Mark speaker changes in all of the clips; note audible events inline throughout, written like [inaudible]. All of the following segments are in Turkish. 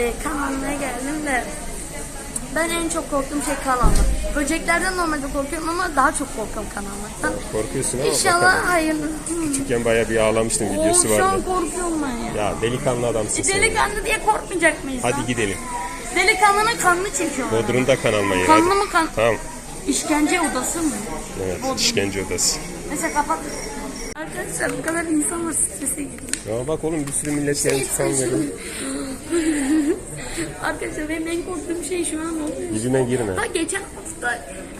Speaker 1: e, kan almaya geldim de ben en çok korktuğum şey kan almak. Böceklerden normalde korkuyorum ama daha çok korkuyorum kan almaktan.
Speaker 2: Korkuyorsun ama
Speaker 1: İnşallah hayır.
Speaker 2: Küçükken bayağı bir ağlamıştım videosu
Speaker 1: Oo, şu an
Speaker 2: vardı.
Speaker 1: korkuyorum ben ya.
Speaker 2: Ya delikanlı adamsın sen.
Speaker 1: Delikanlı diye korkmayacak mıyız?
Speaker 2: Hadi
Speaker 1: lan?
Speaker 2: gidelim.
Speaker 1: Delikanlının kanını çekiyorlar.
Speaker 2: Bodrum'da kan almaya.
Speaker 1: Kanlı
Speaker 2: Hadi.
Speaker 1: mı kan?
Speaker 2: Tamam.
Speaker 1: İşkence odası mı?
Speaker 2: Evet. işkence odası.
Speaker 1: Neyse kapat. Arkadaşlar bu kadar insan var strese girdim.
Speaker 2: Ya bak oğlum bir sürü millet gelmiş kan veriyor. [laughs]
Speaker 1: Arkadaşlar benim en korktuğum şey şu an o.
Speaker 2: Yüzüme girme.
Speaker 1: Ha geçen hafta.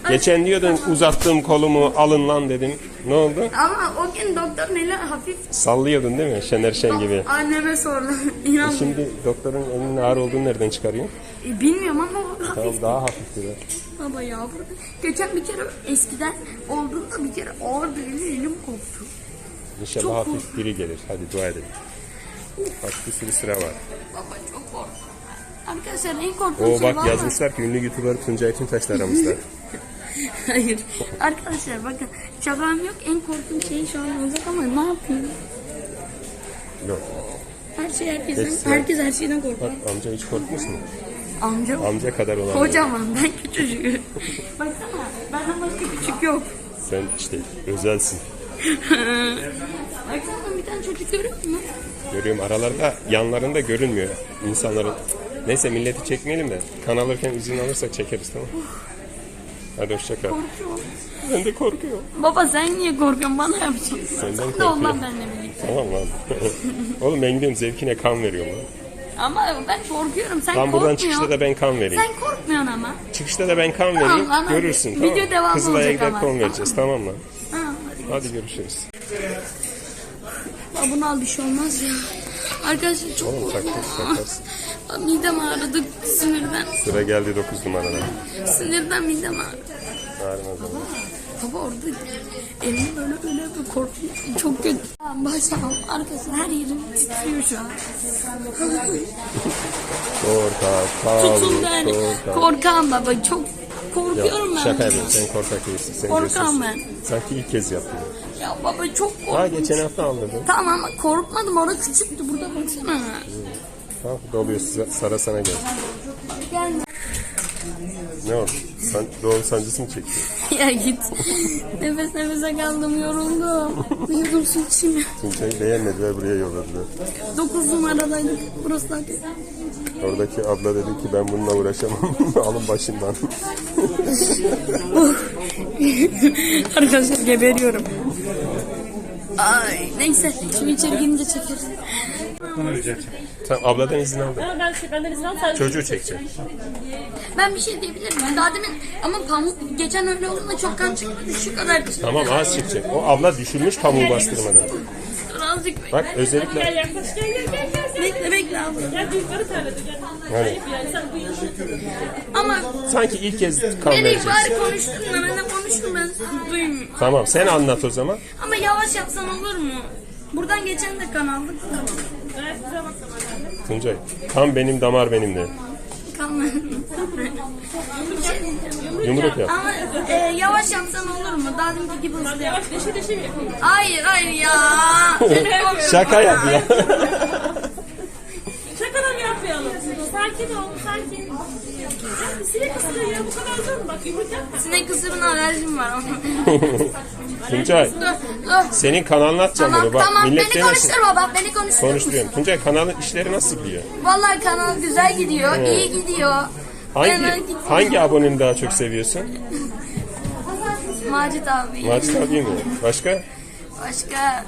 Speaker 2: Geçen diyordun uzattığım kolumu alın lan dedim. Ne oldu?
Speaker 1: Ama o gün doktor neler hafif
Speaker 2: Sallıyordun değil mi? Şener Şen gibi.
Speaker 1: anneme sordu. [laughs] İnan.
Speaker 2: Şimdi doktorun elinin ağır olduğunu nereden çıkarıyorsun?
Speaker 1: E, bilmiyorum ama o hafif
Speaker 2: Tamam daha hafif dedi.
Speaker 1: baba ya. burada. Geçen bir kere eskiden olduğunda bir kere ağır böyle elim koptu.
Speaker 2: İnşallah
Speaker 1: Çok
Speaker 2: hafif biri gelir. Hadi dua edelim. Bak bir sürü sıra var.
Speaker 1: Baba çok korktum. Arkadaşlar en korktuğum
Speaker 2: Oo
Speaker 1: şey
Speaker 2: bak
Speaker 1: vallahi-
Speaker 2: yazmışlar ki ünlü YouTuber Tuncay Tüntaş da aramızda. [laughs]
Speaker 1: Hayır. Arkadaşlar bakın şakam yok. En korktuğum şey şu an olacak ama ne yapayım?
Speaker 2: Yok.
Speaker 1: Her şey herkesten,
Speaker 2: Hepsi.
Speaker 1: herkes her şeyden korkar.
Speaker 2: Bak amca hiç korkmuş mu?
Speaker 1: Amca
Speaker 2: Amca kadar olan.
Speaker 1: kocaman ben küçücük. [laughs] Baksana benden başka küçük yok.
Speaker 2: Sen işte özelsin. [laughs]
Speaker 1: Baksana bir tane çocuk görüyor musun?
Speaker 2: Görüyorum aralarda yanlarında görünmüyor insanların. Neyse milleti çekmeyelim de kan alırken izin alırsak çekeriz tamam? Hadi hoşça kal.
Speaker 1: Korkuyorum.
Speaker 2: Ben de korkuyorum.
Speaker 1: Baba sen niye korkuyorsun bana yapacaksın?
Speaker 2: Senden
Speaker 1: Sen de
Speaker 2: korkuyorum.
Speaker 1: benimle birlikte.
Speaker 2: Tamam lan. [laughs] Oğlum ben gidiyorum zevkine kan veriyorum lan.
Speaker 1: Ama ben korkuyorum sen
Speaker 2: Tam buradan
Speaker 1: korkmuyorsun.
Speaker 2: çıkışta da ben kan vereyim.
Speaker 1: Sen korkmuyorsun ama.
Speaker 2: Çıkışta da ben kan
Speaker 1: Tamam
Speaker 2: vereyim.
Speaker 1: lan, hadi.
Speaker 2: Görürsün
Speaker 1: Video
Speaker 2: tamam mı?
Speaker 1: devamı
Speaker 2: Kızılay'a
Speaker 1: olacak
Speaker 2: gider
Speaker 1: ama.
Speaker 2: kan vereceğiz tamam mı?
Speaker 1: Ha, hadi.
Speaker 2: Hadi görüşürüz.
Speaker 1: Ya bunu al bir şey olmaz ya. Arkadaşlar çok
Speaker 2: Oğlum taktık takarsın.
Speaker 1: Midem ağrıdı sinirden.
Speaker 2: Sıra geldi 9 numaradan.
Speaker 1: Sinirden midem ağrıdı.
Speaker 2: Ağrımaz ama.
Speaker 1: Baba orada elim böyle böyle bir korkuyor. Çok kötü. Başım arkası her yerim titriyor şu an.
Speaker 2: Korkak,
Speaker 1: Tutun
Speaker 2: kavuk,
Speaker 1: yani.
Speaker 2: korkak.
Speaker 1: Korkağım baba çok korkuyorum ben.
Speaker 2: Şaka yapıyorum sen korkak değilsin. Sen
Speaker 1: Korkağım
Speaker 2: diyorsun. Sanki ilk kez yaptın.
Speaker 1: Ya baba çok
Speaker 2: Ha
Speaker 1: korkunç.
Speaker 2: geçen hafta aldırdın.
Speaker 1: Tamam ama korkmadım orada küçüktü burada baksana.
Speaker 2: Tamam doluyor Sa- Sara sana gel. Ne oldu? San, doğum sancısı mı çekti? [laughs]
Speaker 1: Ya git. Nefes nefese kaldım yoruldum. Bir dursun içim.
Speaker 2: Tuncay'ı beğenmediler buraya yolladılar.
Speaker 1: 9 numaradaydık. Burası da
Speaker 2: Oradaki abla dedi ki ben bununla uğraşamam. [laughs] Alın başından. [laughs]
Speaker 1: Arkadaşlar geberiyorum. Ay neyse şimdi içeri girince çekeriz.
Speaker 2: Tamam abladan izin aldım.
Speaker 3: Ama ben şey, benden izin al sadece
Speaker 2: Çocuğu çekecek.
Speaker 1: Ben bir şey diyebilir miyim? Daha demin ama pamuk geçen öyle olduğunda çok kan çıkmadı. Şu kadar çıktı.
Speaker 2: Tamam az çekecek. O abla düşürmüş pamuğu bastırmadan.
Speaker 1: Dur azıcık bekle.
Speaker 2: Bak özellikle
Speaker 3: Gel yaklaş gel gel gel.
Speaker 1: Bekle bekle abla.
Speaker 3: Gel büyükleri terledi gel.
Speaker 2: Hani?
Speaker 3: Ayıp yani sen bu yaşı.
Speaker 1: Ama
Speaker 2: sanki ilk kez kan
Speaker 1: beni
Speaker 2: vereceksin.
Speaker 1: bari konuştun da ben de konuştum ben duymuyorum.
Speaker 2: Tamam sen anlat o zaman.
Speaker 1: Ama yavaş yapsan olur mu? Buradan geçen de kan aldık.
Speaker 3: Zaman.
Speaker 2: Tuncay kan benim damar benim de. Yumruk yap.
Speaker 1: Ama e, yavaş yapsan olur mu? Daha deminki gibi hızlı yap.
Speaker 3: Deşe deşe mi?
Speaker 1: Hayır hayır ya. [laughs]
Speaker 2: Şaka yap ya.
Speaker 3: Şaka da mı yapmayalım? Sakin ol sakin. Sinek ısırıyor ya bu kadar zor mu? Bak yapma.
Speaker 1: Sinek ısırığına alerjim var.
Speaker 2: Tuncay
Speaker 1: dur dur.
Speaker 2: senin kanalını atacağım
Speaker 1: Tamam
Speaker 2: bunu bak.
Speaker 1: tamam
Speaker 2: millet
Speaker 1: beni
Speaker 2: demesin.
Speaker 1: konuştur baba beni konuştur.
Speaker 2: Konuşturuyorum. Tuncay kanalın işleri nasıl gidiyor?
Speaker 1: Vallahi kanal güzel gidiyor, iyi gidiyor.
Speaker 2: Hangi hangi aboneni daha çok seviyorsun?
Speaker 1: Macit abi.
Speaker 2: Macit abi mi? Başka?
Speaker 1: Başka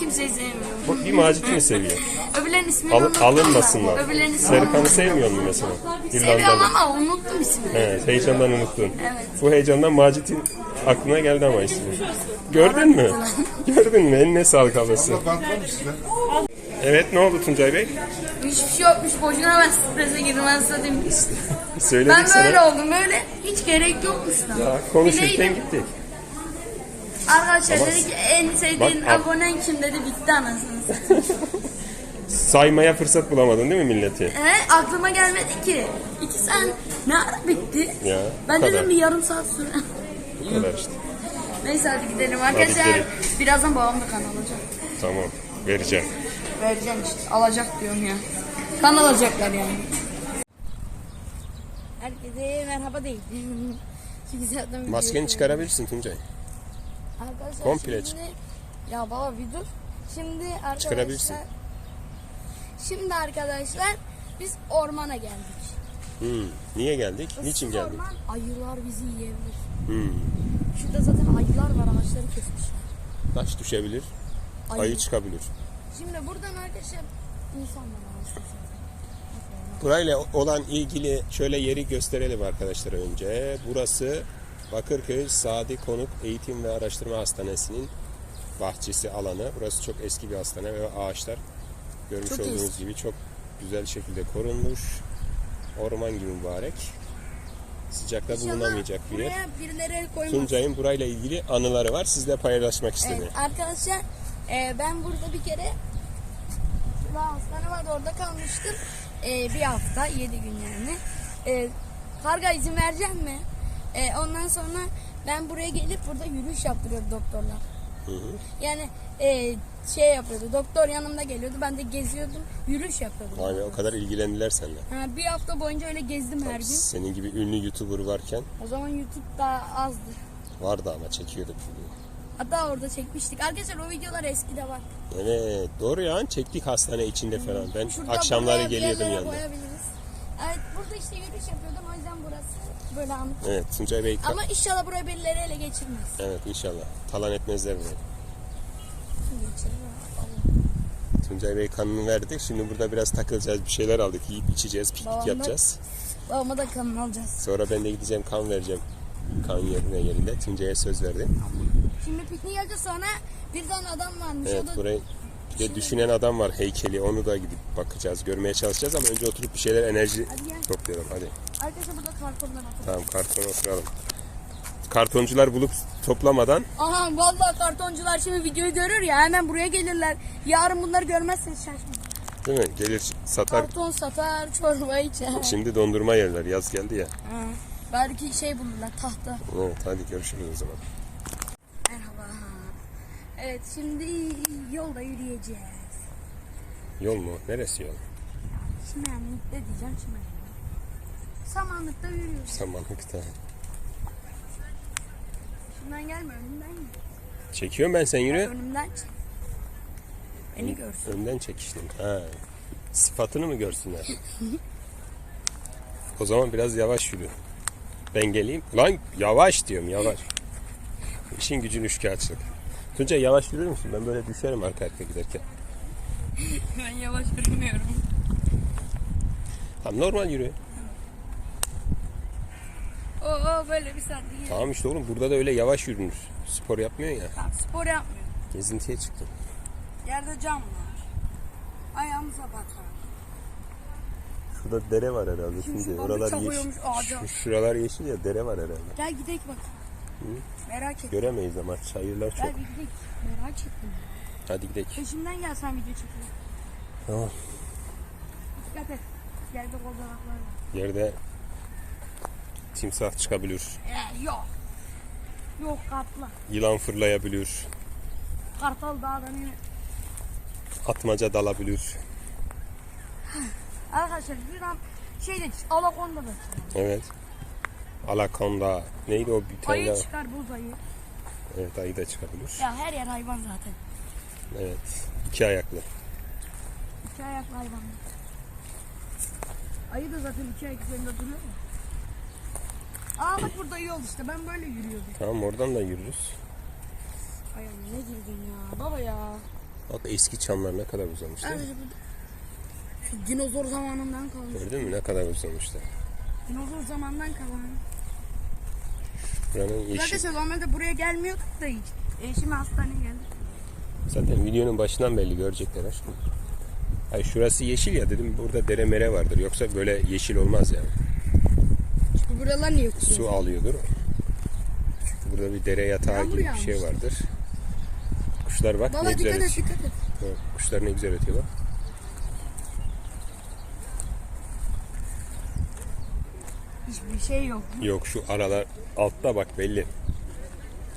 Speaker 1: e, kimseyi sevmiyorum.
Speaker 2: Bu- Bir Macit'i mi seviyor? [laughs]
Speaker 1: Öbürlerin ismini
Speaker 2: Al,
Speaker 1: unuttum.
Speaker 2: alınmasınlar.
Speaker 1: Öbürlerin ismini
Speaker 2: Serkan'ı sevmiyor mu mesela?
Speaker 1: Seviyorum
Speaker 2: İrlandalı.
Speaker 1: ama unuttum ismini.
Speaker 2: Evet, heyecandan unuttun.
Speaker 1: Evet.
Speaker 2: Bu heyecandan Macit'in aklına geldi ama ismi. Gördün mü? [laughs] Gördün mü? Eline sağlık ablası. Evet ne oldu Tuncay Bey?
Speaker 1: Hiçbir şey yokmuş. Boşuna ben strese girdim. Ben size diyeyim. [laughs]
Speaker 2: Söyledik
Speaker 1: Ben
Speaker 2: sana.
Speaker 1: böyle oldum. Böyle hiç gerek yokmuş da.
Speaker 2: Ya, konuşurken
Speaker 1: Bileydim.
Speaker 2: gittik.
Speaker 1: Arkadaşlar dedi ki en sevdiğin
Speaker 2: Bak,
Speaker 1: abonen kim dedi. Bitti anasını satayım. [laughs]
Speaker 2: Saymaya fırsat bulamadın değil mi milleti?
Speaker 1: He, aklıma gelmedi ki. İki sen ne ara bitti?
Speaker 2: Ya,
Speaker 1: Ben
Speaker 2: bu kadar.
Speaker 1: dedim bir yarım saat süre.
Speaker 2: Bu kadar işte.
Speaker 1: Neyse hadi gidelim arkadaşlar.
Speaker 2: gidelim.
Speaker 1: Birazdan babam da kan alacak.
Speaker 2: Tamam. Vereceğim.
Speaker 1: Vereceğim işte. Alacak diyorum ya. kan alacaklar yani. Herkese merhaba değil. Çünkü zaten
Speaker 2: Maskeni çıkarabilirsin Tuncay.
Speaker 1: Arkadaşlar
Speaker 2: Komple
Speaker 1: şimdi, Ya baba bir dur. Şimdi arkadaşlar
Speaker 2: Çıkarabilirsin.
Speaker 1: Şimdi arkadaşlar biz ormana geldik.
Speaker 2: Hmm. Niye geldik? Niçin
Speaker 1: Issız
Speaker 2: geldik?
Speaker 1: Orman, ayılar bizi yiyebilir.
Speaker 2: Hmm.
Speaker 1: Şurada zaten ayılar var ağaçları kesmişler.
Speaker 2: Taş düşebilir.
Speaker 1: Ayı.
Speaker 2: Ayı çıkabilir.
Speaker 1: Şimdi buradan arkadaşlar insanlar
Speaker 2: Burayla olan ilgili şöyle yeri gösterelim arkadaşlar önce. Burası Bakırköy Sadi Konuk Eğitim ve Araştırma Hastanesi'nin bahçesi alanı. Burası çok eski bir hastane ve ağaçlar görmüş
Speaker 1: Çok
Speaker 2: olduğunuz
Speaker 1: eski.
Speaker 2: gibi çok güzel şekilde korunmuş. Orman gibi mübarek. Sıcakta bulunamayacak bir yer. Tuncay'ın burayla ilgili anıları var. Sizle paylaşmak istedi.
Speaker 1: Evet, arkadaşlar e, ben burada bir kere hastane vardı orada kalmıştım. E, bir hafta yedi gün yani. E, karga izin verecek mi? E, ondan sonra ben buraya gelip burada yürüyüş yaptırıyordu doktorlar.
Speaker 2: Hı hı.
Speaker 1: Yani e, şey yapıyordu doktor yanımda geliyordu ben de geziyordum yürüyüş yapıyordum.
Speaker 2: Vay be o kadar ilgilendiler seninle.
Speaker 1: Ha, bir hafta boyunca öyle gezdim her gün.
Speaker 2: Senin gibi ünlü YouTuber varken
Speaker 1: O zaman YouTube daha azdı.
Speaker 2: vardı ama çekiyorduk.
Speaker 1: Hatta orada çekmiştik. Arkadaşlar o videolar eskide var.
Speaker 2: Evet doğru ya çektik hastane içinde falan. Ben
Speaker 1: Şurada
Speaker 2: akşamları
Speaker 1: buraya bir
Speaker 2: geliyordum
Speaker 1: yerlere
Speaker 2: yanına.
Speaker 1: koyabiliriz. Evet burada işte yürüyüş yapıyordum o yüzden burası böyle anlık.
Speaker 2: Evet Tuncay Bey
Speaker 1: Ama inşallah buraya birileri ele geçirmez.
Speaker 2: evet inşallah talan etmezler burayı.
Speaker 1: Kim geçirir? Allah.
Speaker 2: Tuncay Bey kanını verdik. Şimdi burada biraz takılacağız. Bir şeyler aldık. Yiyip içeceğiz. Piknik
Speaker 1: Babam da-
Speaker 2: yapacağız.
Speaker 1: Babama da kanını alacağız.
Speaker 2: Sonra ben de gideceğim kan vereceğim. Kan yerine yerinde. Tuncay'a söz verdim.
Speaker 1: Şimdi pikniğe geleceğiz sonra bir tane adam varmış.
Speaker 2: Evet
Speaker 1: o da
Speaker 2: burayı de düşünen adam var heykeli. Onu da gidip bakacağız. Görmeye çalışacağız ama önce oturup bir şeyler enerji
Speaker 1: Hadi
Speaker 2: toplayalım. Hadi.
Speaker 1: Arkadaşlar burada kartonlar atıyor.
Speaker 2: Tamam kartona oturalım. Kartoncular bulup toplamadan
Speaker 1: Aha vallahi kartoncular şimdi videoyu görür ya hemen buraya gelirler. Yarın bunları görmezseniz şaşmayın.
Speaker 2: değil mi? Gelir satar.
Speaker 1: Karton satar, çorba içer.
Speaker 2: Şimdi dondurma yerler. Yaz geldi ya.
Speaker 1: Ha, belki şey bulurlar tahta.
Speaker 2: Evet hadi görüşürüz o zaman.
Speaker 1: Evet şimdi yolda yürüyeceğiz.
Speaker 2: Yol mu? Neresi yol?
Speaker 1: Çimenlikte diyeceğim çimenlik. Samanlıkta yürüyoruz.
Speaker 2: Samanlıkta.
Speaker 1: Şundan gelme önümden gel.
Speaker 2: Çekiyorum ben sen yürü.
Speaker 1: Önümden çek. Beni görsün.
Speaker 2: Önden çekiştim. Ha. Sıfatını mı görsünler? o zaman biraz yavaş yürü. Ben geleyim. Lan yavaş diyorum yavaş. İşin gücün üçkağıtçılık. Tuncay yavaş yürür müsün? Ben böyle düşerim arka arka giderken.
Speaker 1: Ben yavaş yürümüyorum.
Speaker 2: Tamam normal yürü.
Speaker 1: Oo böyle bir değil.
Speaker 2: Tamam işte oğlum burada da öyle yavaş yürünür. Spor yapmıyorsun ya.
Speaker 1: Tamam, spor yapmıyorum.
Speaker 2: Gezintiye çıktım.
Speaker 1: Yerde cam var. Ayağımıza batar.
Speaker 2: Şurada dere var herhalde.
Speaker 1: Şimdi
Speaker 2: Tuncay.
Speaker 1: şu
Speaker 2: Oralar
Speaker 1: balık
Speaker 2: yeşil.
Speaker 1: çakıyormuş ağaca.
Speaker 2: Şu, şuralar yeşil ya dere var herhalde.
Speaker 1: Gel gidelim bak. Merak et.
Speaker 2: Göremeyiz ama çayırlar çok.
Speaker 1: Bir gidelim. Merak ettim.
Speaker 2: Hadi gidelim.
Speaker 1: Peşimden gel sen video çekiyor.
Speaker 2: Tamam.
Speaker 1: Dikkat et. Yerde kozalaklar var.
Speaker 2: Yerde timsah çıkabilir.
Speaker 1: Ee, yok. Yok kaplan.
Speaker 2: Yılan fırlayabilir.
Speaker 1: Kartal dağdan iner.
Speaker 2: Atmaca dalabilir.
Speaker 1: Arkadaşlar bir an şeyde alakonda da.
Speaker 2: Evet. Alakonda. Neydi o bir tane
Speaker 1: Ayı çıkar buz ayı.
Speaker 2: Evet ayı da çıkabilir.
Speaker 1: Ya her yer hayvan zaten.
Speaker 2: Evet. İki ayaklı.
Speaker 1: İki ayaklı hayvan. Ayı da zaten iki ayak üzerinde duruyor ya. Aa bak burada yol işte ben böyle yürüyordum.
Speaker 2: Tamam oradan da yürürüz.
Speaker 1: Ay anne ne girdin ya baba ya.
Speaker 2: Bak eski çamlar ne kadar uzamış değil mi?
Speaker 1: Şu dinozor zamanından kalmış.
Speaker 2: Gördün mü ne kadar uzamışlar.
Speaker 1: Dinozor zamandan kalan.
Speaker 2: Buranın yeşil.
Speaker 1: Arkadaşlar normalde buraya gelmiyorduk da hiç. E, şimdi hastaneye geldik.
Speaker 2: Zaten videonun başından belli görecekler. Ay şurası yeşil ya dedim burada dere mere vardır. Yoksa böyle yeşil olmaz yani.
Speaker 1: Çünkü buralar niye kusuyor?
Speaker 2: Su alıyordur. Çünkü burada bir dere yatağı
Speaker 1: Yağmur
Speaker 2: gibi bir şey vardır. Kuşlar bak
Speaker 1: Baba
Speaker 2: ne güzel
Speaker 1: dikkat et
Speaker 2: ötüyor.
Speaker 1: dikkat et.
Speaker 2: Evet, Kuşlar ne güzel ötüyor bak.
Speaker 1: Hiçbir şey yok.
Speaker 2: Yok şu aralar altta bak belli.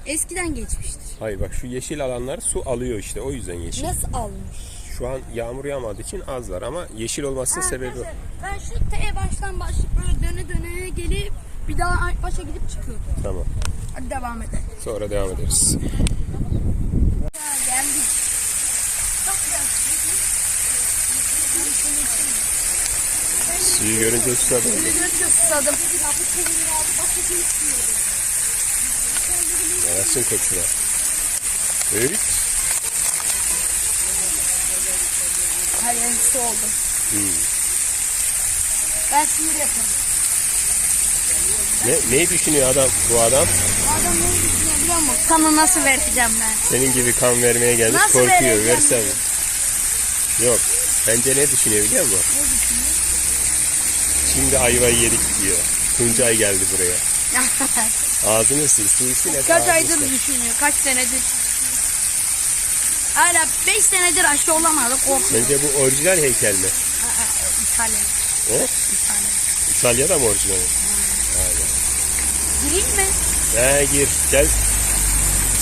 Speaker 1: Eskiden geçmiştir.
Speaker 2: Hayır bak şu yeşil alanlar su alıyor işte o yüzden yeşil.
Speaker 1: Nasıl almış?
Speaker 2: Şu an yağmur yağmadığı için az var ama yeşil olmasının sebebi o.
Speaker 1: Arkadaşlar, Ben şu T baştan başlayıp böyle döne döne gelip bir daha başa gidip çıkıyordum.
Speaker 2: Tamam.
Speaker 1: Hadi devam edelim.
Speaker 2: Sonra devam ederiz.
Speaker 1: Ha, geldik. Çok güzel.
Speaker 2: Suyu görünce susadım.
Speaker 1: Şimdi görünce susadım.
Speaker 2: Yarasın koçuna. Evet.
Speaker 1: Hayır su oldu.
Speaker 2: Hmm.
Speaker 1: Ben sinir yapıyorum.
Speaker 2: Ne, neyi düşünüyor adam bu adam?
Speaker 1: Adam ne düşünüyor biliyor musun? Kanı nasıl vereceğim ben?
Speaker 2: Senin gibi kan vermeye gelmiş
Speaker 1: Nasıl
Speaker 2: korkuyor. Versem. Yok. Bence ne düşünüyor biliyor musun?
Speaker 1: Ne düşünüyor?
Speaker 2: Şimdi ayvayı yedik diyor. Tuncay geldi buraya. [laughs] Ağzını sil. Silsin hep
Speaker 1: Kaç
Speaker 2: ağzını
Speaker 1: aydır
Speaker 2: sil.
Speaker 1: düşünüyor? Kaç senedir? Hala 5 senedir aşı olamadı korkuyor.
Speaker 2: Bence bu orijinal heykel mi?
Speaker 1: Aa, İtalya.
Speaker 2: He?
Speaker 1: İtalya.
Speaker 2: İtalya'da mı orijinal?
Speaker 1: Gireyim mi?
Speaker 2: He gir. Gel.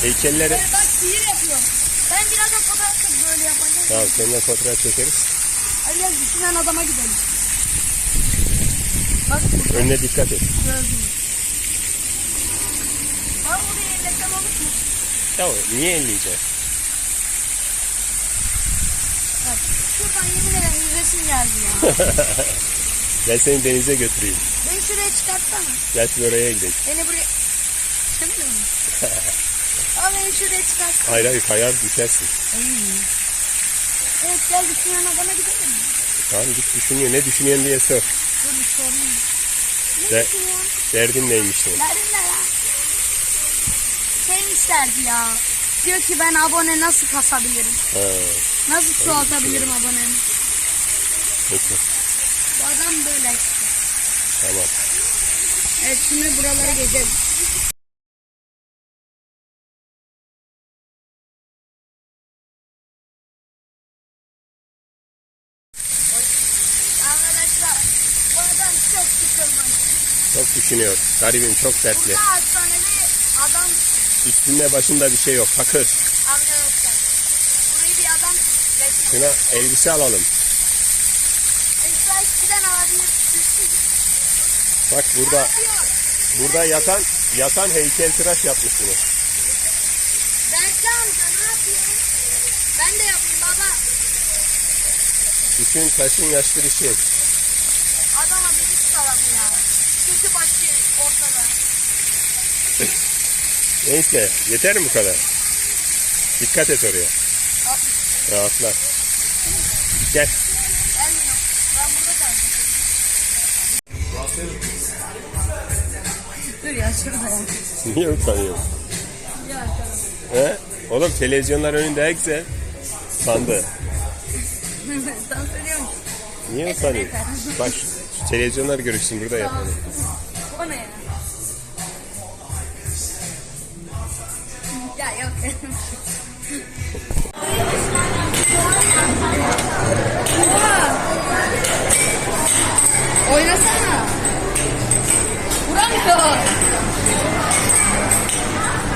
Speaker 2: Heykelleri.
Speaker 1: Evet, bak sihir yapıyorum. Ben birazdan fotoğraf çekip böyle yapacağım.
Speaker 2: Tamam seninle fotoğraf çekeriz.
Speaker 1: Hadi gel düşünen adama gidelim. Bak burada
Speaker 2: Önüne dikkat et.
Speaker 1: gördüm. Bak buraya yerleşen olur mu?
Speaker 2: Ya niye elleyeceksin?
Speaker 1: Bak şuradan yemin ederim yüzesim geldi ya. [laughs]
Speaker 2: Gel seni denize götüreyim.
Speaker 1: Beni şuraya çıkartsana.
Speaker 2: Gel şimdi oraya gidelim.
Speaker 1: Beni buraya... Çıkamıyor musun? Ama beni şuraya çıkarsana.
Speaker 2: Hayır hayır kayar düşersin.
Speaker 1: Evet gel düşünen adama gidelim mi?
Speaker 2: Tamam git düşünüyor. Ne düşünüyorsun diye sor.
Speaker 1: Ne
Speaker 2: De-? Derdin neymiş senin?
Speaker 1: Nerin ne ya? Şey isterdi ya. Diyor ki ben abone nasıl kasabilirim?
Speaker 2: Ha,
Speaker 1: Nasıl çoğaltabilirim abonemi?
Speaker 2: peki.
Speaker 1: Bu adam böyle işte.
Speaker 2: Tamam.
Speaker 1: Evet şimdi buraları gezelim. Arkadaşlar bu adam çok sıkılmış.
Speaker 2: Düşünüyor. Garibim çok dertli.
Speaker 1: Adam
Speaker 2: Üstünde başında bir şey yok. Fakir.
Speaker 1: arkadaşlar. Burayı bir adam.
Speaker 2: Şuna elbise alalım.
Speaker 1: Eskiden abi
Speaker 2: Bak burada burada yatan yatan heykeltıraş yapmış bunu.
Speaker 1: Berkli amca ne yapıyorsun? Ben de yapayım baba.
Speaker 2: Düşün taşın yaşlı bir şey.
Speaker 1: Adama bir iş saladı ya. Başı ortada.
Speaker 2: Neyse yeter mi bu kadar? Dikkat et oraya. Rahatla. Gel.
Speaker 1: Gelmiyor. Ben burada kalacağım. Dur ya şurada ya.
Speaker 2: Niye utanıyorsun?
Speaker 1: Ya
Speaker 2: He? Oğlum televizyonlar önünde güzel. Sandı. [laughs]
Speaker 1: Dans ediyorum.
Speaker 2: Niye utanıyorsun? Şu televizyonlar görürsün burada yapalım.
Speaker 1: O ne ya? Ya yok. Oynasana. Vuramıyor.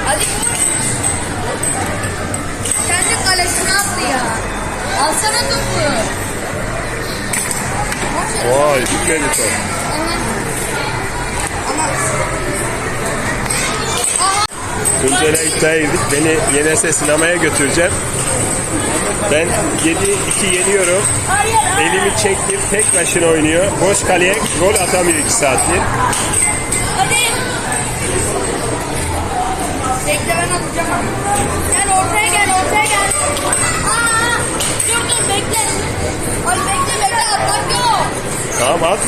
Speaker 1: Hadi vur. Kendi kalesine attı ya. Alsana topu.
Speaker 2: Vay bitmedi top.
Speaker 1: Ama
Speaker 2: Tuncay'la iddiaya girdik. Beni Yenes'e sinemaya götüreceğim. Ben 7-2 yeniyorum. Elimi çektim. Tek başına oynuyor. Boş kaleye gol atamıyor 2 saattir.
Speaker 1: Hadi. Bekle ben atacağım. Gel ortaya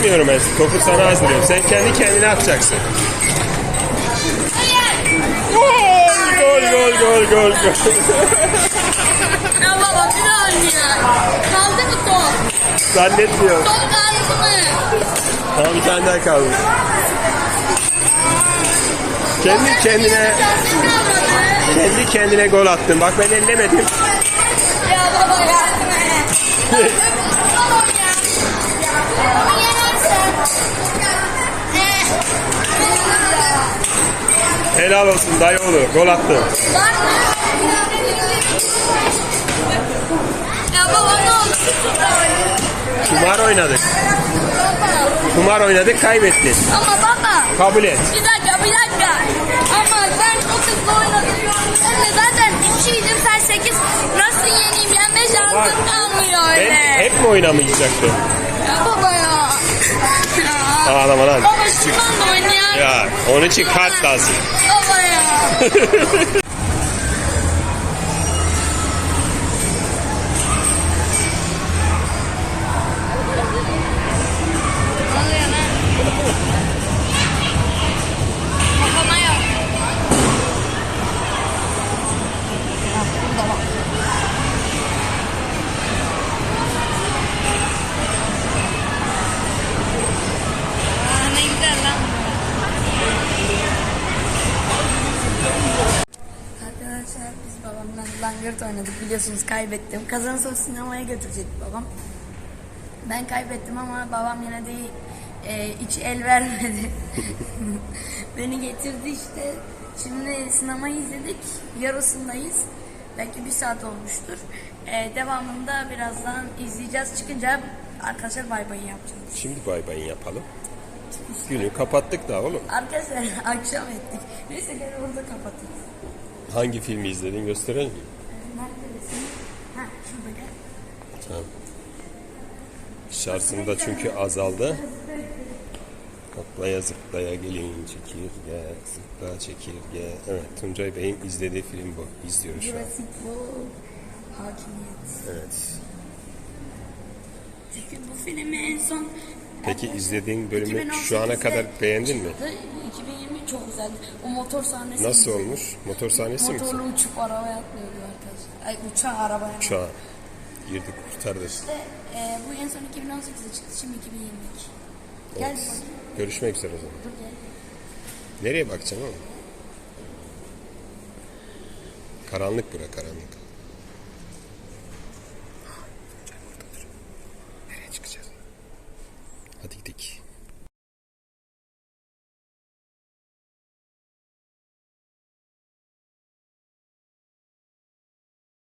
Speaker 2: Atmıyorum ben. Topu sana hazırlıyorum. Sen kendi kendine atacaksın. Gol gol gol gol gol.
Speaker 1: Ya baba bir daha oynuyor. Kaldı mı top?
Speaker 2: Zannetmiyorum.
Speaker 1: Top kaldı mı?
Speaker 2: Tamam bir tane daha kaldı. Kendi kendine kendi kendine gol attın. Bak ben ellemedim.
Speaker 1: Ya baba yardım
Speaker 2: Helal olsun dayıoğlu. Gol
Speaker 1: baba
Speaker 2: Kumar oynadık. Kumar oynadık kaybettin.
Speaker 1: Ama baba.
Speaker 2: Kabul et.
Speaker 1: Bir dakika bir dakika. Ama ben çok hızlı oynadım. Sen de zaten 2'ydim sen 8. Nasıl yeneyim? Yenme şansım kalmıyor öyle.
Speaker 2: Ben hep mi oynamayacaktım?
Speaker 1: Ya baba ya.
Speaker 2: Ağlama lan.
Speaker 1: Baba şundan da oynayalım.
Speaker 2: Ya onun için kart lazım.
Speaker 1: Baba ya. [laughs] langırt oynadık biliyorsunuz kaybettim. Kazanırsa sinemaya götürecek babam. Ben kaybettim ama babam yine de e, hiç el vermedi. [laughs] Beni getirdi işte. Şimdi sinemayı izledik. Yarısındayız. Belki bir saat olmuştur. E, devamında birazdan izleyeceğiz. Çıkınca arkadaşlar bay bay yapacağız.
Speaker 2: Şimdi bay bay yapalım. Günü kapattık da oğlum.
Speaker 1: Arkadaşlar [laughs] akşam ettik. Neyse gel orada kapatırız.
Speaker 2: Hangi filmi izledin gösterelim mi?
Speaker 1: Neredesin? Ha şurada gel.
Speaker 2: Tamam. Şarjım da çünkü azaldı. Hoplaya zıplaya gelin çekirge, zıpla çekirge. Evet Tuncay Bey'in izlediği film bu. İzliyoruz şu an.
Speaker 1: Jurassic World Hakimiyet.
Speaker 2: Evet.
Speaker 1: Çünkü bu filmi en son
Speaker 2: Peki izlediğin bölümü
Speaker 1: 2018'de
Speaker 2: şu ana kadar beğendin mi?
Speaker 1: çıktı. 2020 çok güzeldi. O motor sahnesi
Speaker 2: Nasıl
Speaker 1: güzel.
Speaker 2: olmuş? Motor sahnesi mi?
Speaker 1: Motorlu uçup arabaya atlıyordu arkadaşlar. Ay uçağı arabaya.
Speaker 2: Uçağa girdik kurtardık.
Speaker 1: İşte, e, bu en son 2018'de çıktı. Şimdi 2022. Gel bir bakayım.
Speaker 2: Görüşmek üzere o zaman.
Speaker 1: Dur gel.
Speaker 2: Nereye bakacaksın oğlum? Karanlık bura karanlık. Hadi gidelim.